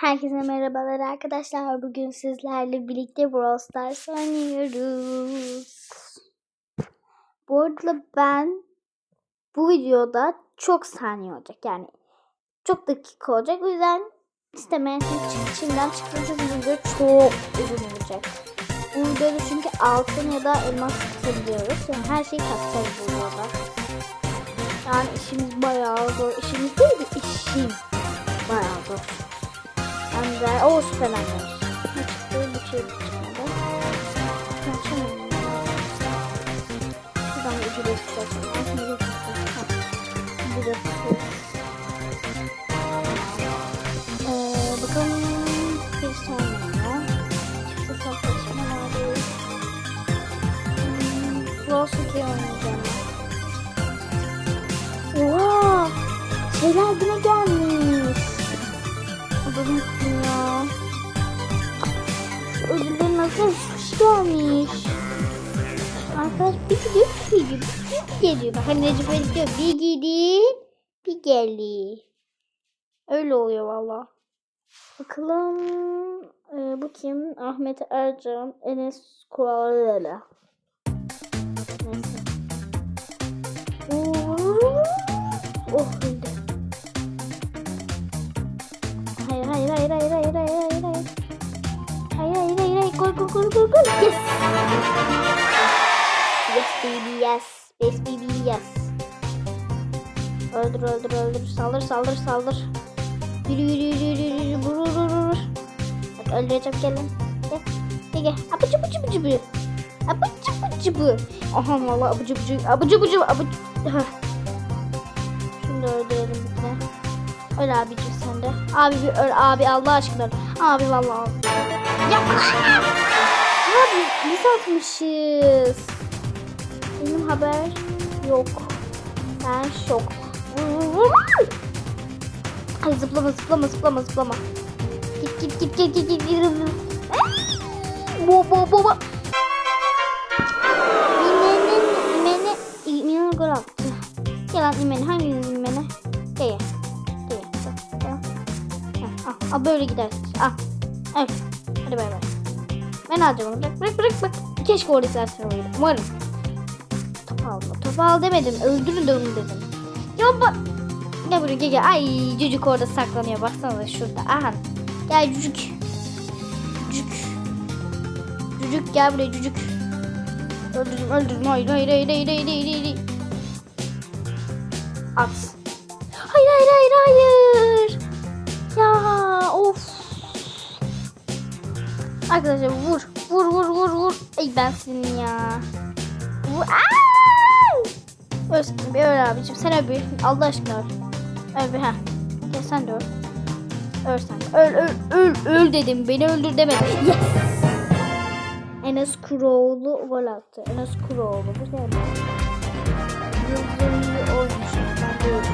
Herkese merhabalar arkadaşlar. Bugün sizlerle birlikte Brawl Stars oynuyoruz. Bu arada ben bu videoda çok saniye olacak. Yani çok dakika olacak. O yüzden istemeyen şey içinden çıktı. Çünkü video çok uzun olacak. Bu videoda çünkü altın ya da elmas katabiliyoruz. Yani her şeyi katacağız bu videoda. Yani işimiz bayağı zor. İşimiz değil de işim bayağı zor. De o süpermenler. Ne çıktı? Bir şey çıkmadı. Açamıyorum. Şuradan istersen. Aslında bir Ücret ee, bakalım bir sonraya. Çıktı saflaşma var. Brawl Stars oynayacağım. Oha! Şeyler yine gelmiş. Adamın ya. Şu ödüllerin nasıl gelmiş. Arkadaş bir gidiyor bir gidiyor bir geliyor. Bak hani Recep İvedik diyor bir gidi bir geldi. Öyle oluyor valla. Bakalım e, bu kim? Ahmet Ercan, Enes Kurallı. Neyse. Oh hayır hayır hayır hayır hayır hayır. Hayır hayır gol gol gol gol gol. Yes. Yes baby yes. Yes baby yes. Öldür öldür öldür. Saldır saldır saldır. Yürü yürü yürü yürü yürü. Vur vur vur vur. Bak öldüreceğim gelin. Gel. Gel gel. Apıcı bıcı bıcı bıcı. Apıcı bıcı bı. Aha valla apıcı bıcı. Apıcı bıcı apıcı. Hah. Şunu Öl abicim sen de. Abi bir öl abi Allah aşkına. Abi vallahi. Ya Abi biz atmışız. Benim haber yok. Ben şok. Ay zıplama zıplama zıplama zıplama. Git git git git git git. git. Bo bo bo bo. İmenin imene imene gol attı. Gel lan imene hangi Al böyle gidersin. Al. Evet. Hadi bay bay. Ben alacağım onu. Bırak bırak bırak. bırak. Keşke orada istersen oyunu. Umarım. Top alma. Top al demedim. Öldürün de onu dedim. Ya bak. Gel buraya gel gel. Ay cücük orada saklanıyor. Baksana şurada. Aha. Gel cücük. Cücük. Cücük gel buraya cücük. Öldürün öldürün. Hayır hayır hayır hayır hayır hayır. hayır. At. Hayır hayır hayır hayır. Of. Arkadaşlar vur. Vur vur vur vur. Ey ben senin ya. Vur. Sen bir öl abicim. Sen öl bir. Allah aşkına öl. Öl bir ha. Gel sen de öl. Öl sen. Öl öl öl öl dedim. Beni öldür demedim. Yes. Enes Kuroğlu gol attı. Enes Kuroğlu. Bu ne? Yıldırımlı oymuş. Ben de öldüm.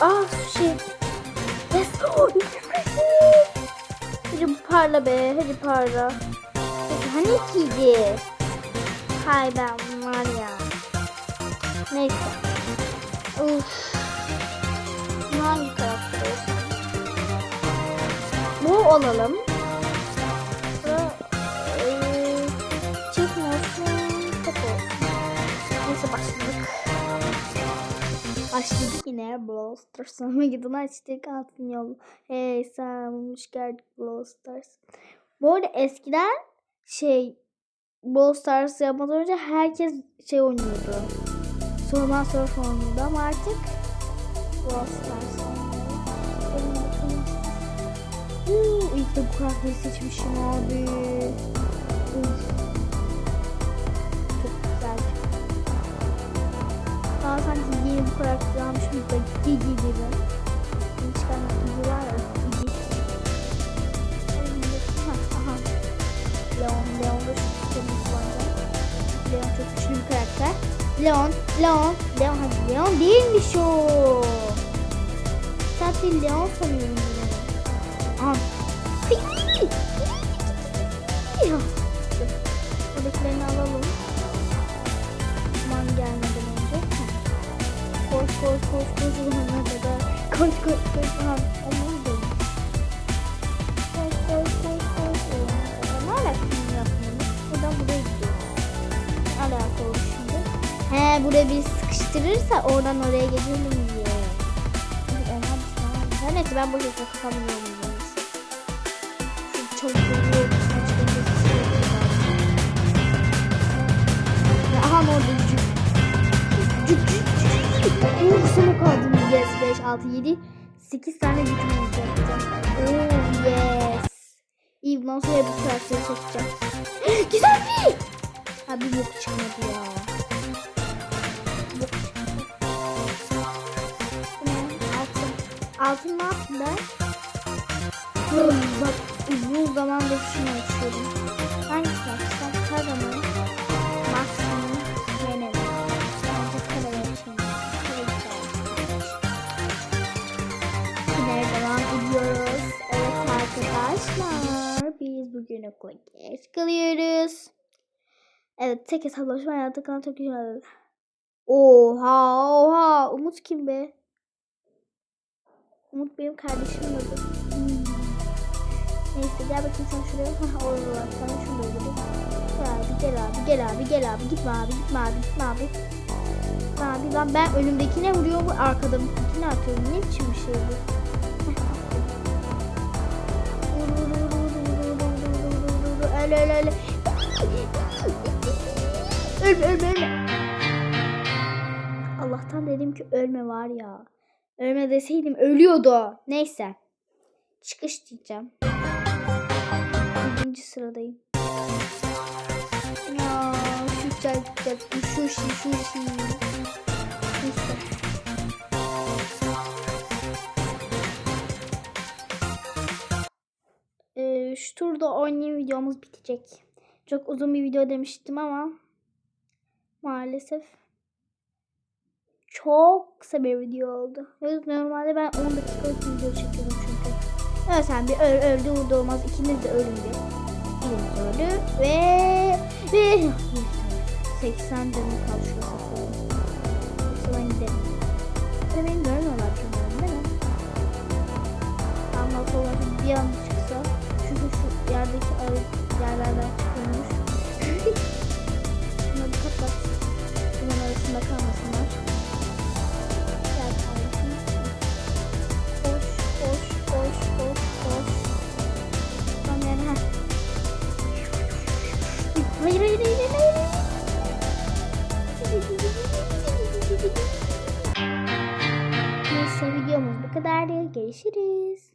Ah Hadi parla be. Hadi parla. Hani ikiydi? Hay ben var ya. Neyse. Uf. Bunu hangi karakter olsun? Bu olalım. Yine Brawl Stars. Sonra gidin açtık altın yol. Hey sen hoş geldik Brawl Stars. Bu arada eskiden şey Brawl Stars yapmadan önce herkes şey oynuyordu. Sorman Surf oynuyordu ama artık Brawl Stars oynuyor. Uuu ilk de bu karakteri seçmişim abi. Uf. Daha sanki yeni bu karakteri almışım da Gigi gibi. Yeni çıkan Gigi var ya Gigi. Leon, Leon da çok bu arada. Leon çok güçlü bir karakter. Leon, Leon, Leon, Leon değilmiş o. Zaten Leon sanıyorum He buraya bir sıkıştırırsa oradan oraya geçelim diye. Her neyse ben boşa kafamı yorumluyorum. Şu çabuk oluyor. Aha ne oldu? Cük. Cük cük cük. Oh sana kaldım. Yes 5, 6, 7, 8 tane gücüm olacak. Oh yes. İyi bundan sonra bu karakteri çekeceğim. Bak uzun zamandır şunu açıyorum. Hangisini açsam? Karamanı. Maksimum yenelim. Bence karayı açayım. Yine devam ediyoruz. Evet arkadaşlar. Biz bugün okula geç kalıyoruz. Evet tek hesaplaşma hayatı kalan çok güzel. Oha oha. Umut kim be? Umut benim kardeşimin adı. Gel bakayım sen şuraya. Olur lan sana şunu öldüreyim. Gel abi gel abi gel abi gel abi gitme abi gitme abi gitme abi. Gitme abi lan ben önümdekine vuruyor bu arkadakine atıyorum. Ne biçim bir şey bu? Öyle öyle öyle. Ölme ölme ölme. Allah'tan dedim ki ölme var ya. Ölme deseydim ölüyordu. Neyse. Çıkış diyeceğim. Birinci sıradayım. Ya şu çak şu şu şi. Neyse. Ee, şu turda oynayayım videomuz bitecek. Çok uzun bir video demiştim ama maalesef çok kısa bir video oldu. Normalde ben 10 dakikalık video çekiyorum çünkü. Evet sen bir öl, öldü vurdu olmaz. İkimiz de. Birimiz öldü ve ve 80 canım kaldı. Yoksa ben giderim. Ve beni görmüyorlar sanırım değil mi? Ama sonra bir an çıksa çünkü şu yerdeki ağır yerlerden çıkıyormuş. Bunları kapat. Bunun arasında kalmasınlar. Görüşürüz.